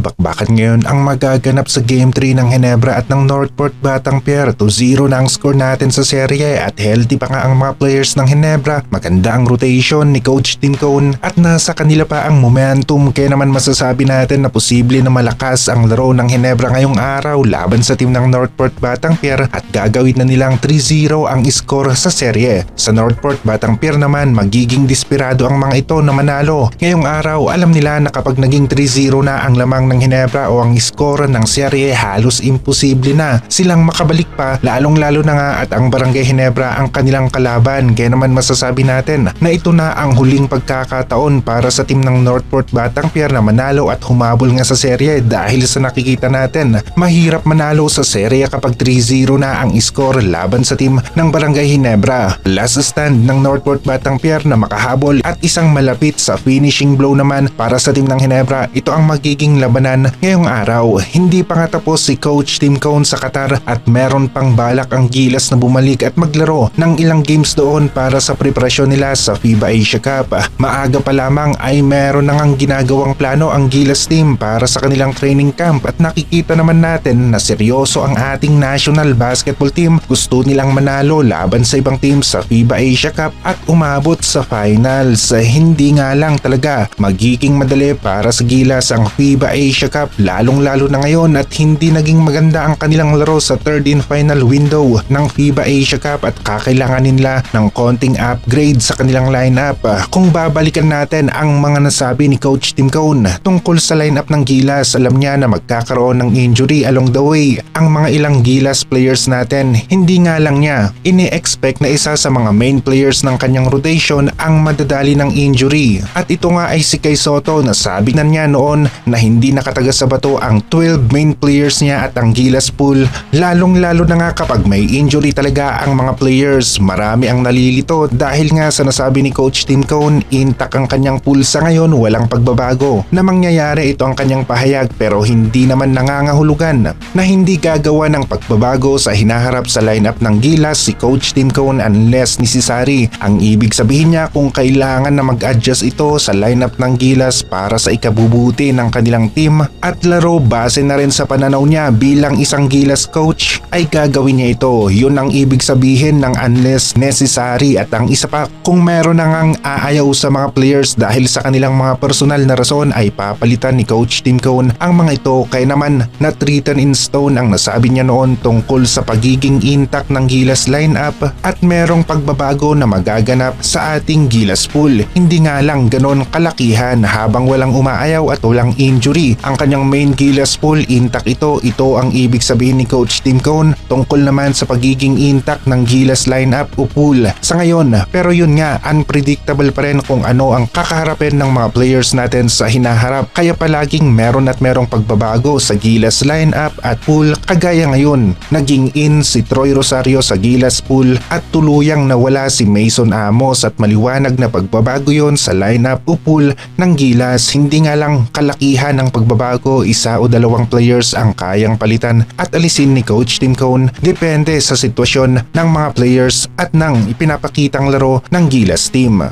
Bakbakan ngayon ang magaganap sa Game 3 ng Ginebra at ng Northport Batang Pier. 2-0 na ang score natin sa serye at healthy pa nga ang mga players ng Ginebra. Maganda ang rotation ni Coach Tim Cone at nasa kanila pa ang momentum kaya naman masasabi natin na posible na malakas ang laro ng Ginebra ngayong araw laban sa team ng Northport Batang Pier at gagawin na nilang 3-0 ang score sa serye. Sa Northport Batang Pier naman magiging desperado ang mga ito na manalo. Ngayong araw alam nila na kapag naging 3-0 na ang lamang ng Ginebra o ang score ng serye halos imposible na silang makabalik pa lalong lalo na nga at ang Barangay Ginebra ang kanilang kalaban kaya naman masasabi natin na ito na ang huling pagkakataon para sa team ng Northport Batang Pier na manalo at humabol nga sa serye dahil sa nakikita natin mahirap manalo sa serye kapag 3-0 na ang score laban sa team ng Barangay Ginebra. Last stand ng Northport Batang Pier na makahabol at isang malapit sa finishing blow naman para sa team ng Ginebra. Ito ang magiging labanan ngayong araw. Hindi pa nga tapos si Coach Tim Cone sa Qatar at meron pang balak ang Gilas na bumalik at maglaro ng ilang games doon para sa preparasyon nila sa FIBA Asia Cup. Maaga pa lamang ay meron na ngang ginagawang plano ang Gilas team para sa kanilang training camp at nakikita naman natin na seryoso ang ating national basketball team. Gusto nilang manalo laban sa ibang team sa FIBA Asia Cup at umabot sa finals. Hindi nga lang talaga magiging madali para sa Gilas ang FIBA Asia Cup lalong lalo na ngayon at hindi naging maganda ang kanilang laro sa third and final window ng FIBA Asia Cup at kakailanganin nila ng konting upgrade sa kanilang lineup. Kung babalikan natin ang mga nasabi ni Coach Tim Cone tungkol sa lineup ng Gilas, alam niya na magkakaroon ng injury along the way. Ang mga ilang Gilas players natin, hindi nga lang niya ini-expect na isa sa mga main players ng kanyang rotation ang madadali ng injury. At ito nga ay si Kay Soto na sabi na niya noon na hindi nakataga sa bato ang 12 main players niya at ang Gilas pool lalong lalo na nga kapag may injury talaga ang mga players. Marami ang nalilito dahil nga sa nasabi ni Coach Tim Cone, intact ang kanyang pool sa ngayon walang pagbabago. Na mangyayari ito ang kanyang pahayag pero hindi naman nangangahulugan na hindi gagawa ng pagbabago sa hinaharap sa lineup ng Gilas si Coach Tim Cone unless necessary. Ang ibig sabihin niya kung kailangan na mag-adjust ito sa lineup ng Gilas para sa ikabubuti ng kanilang team at laro base na rin sa pananaw niya bilang isang Gilas coach ay gagawin niya ito. Yun ang ibig sabihin ng unless necessary at ang isa pa kung meron na aayaw sa mga players dahil sa kanilang mga personal na rason ay papalitan ni Coach Tim Cone ang mga ito kaya naman na written in stone ang nasabi niya noon tungkol sa pagiging intact ng Gilas lineup at merong pagbabago na magaganap sa ating Gilas pool. Hindi nga lang ganon kalakihan habang walang umaayaw at walang injury. Ang kanyang main Gilas pool intact ito. Ito ang ibig sabihin ni Coach Tim Cone tungkol naman sa pagiging intact ng Gilas lineup o pool sa ngayon. Pero yun nga, unpredictable pa rin kung ano ang kakaharapin ng mga players natin sa hinaharap. Kaya palaging meron at merong pagbabago sa Gilas lineup at pool kagaya ngayon. Naging in si Troy Rosario sa Gilas pool at tuluyang nawala si Mason Amos at maliwanag na pagbabago yon sa lineup o pool ng Gilas. Hindi nga lang kalakihan ng pagbabago, isa o dalawang players ang kayang palitan at alisin ni Coach Tim Cone depende sa sitwasyon ng mga players at ng ipinapakitang laro ng Gilas team.